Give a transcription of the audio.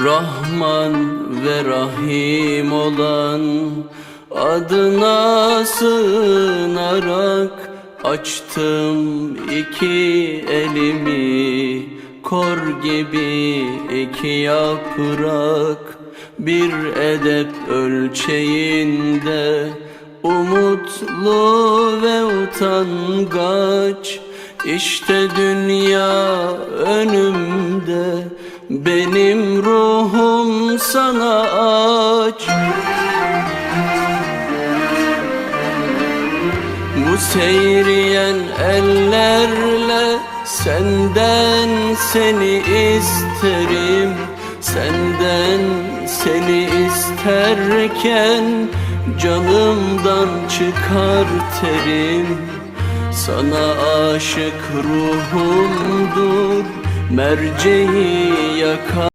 Rahman ve Rahim olan adına sığınarak açtım iki elimi kor gibi iki yaprak. Bir edep ölçeğinde umutlu ve utangaç. İşte dünya önümde benim ruhum sana aç. Bu seyriyen ellerle senden seni isterim. Senden seni isterken canımdan çıkar terim. Sana aşık ruhumdur merceği yakar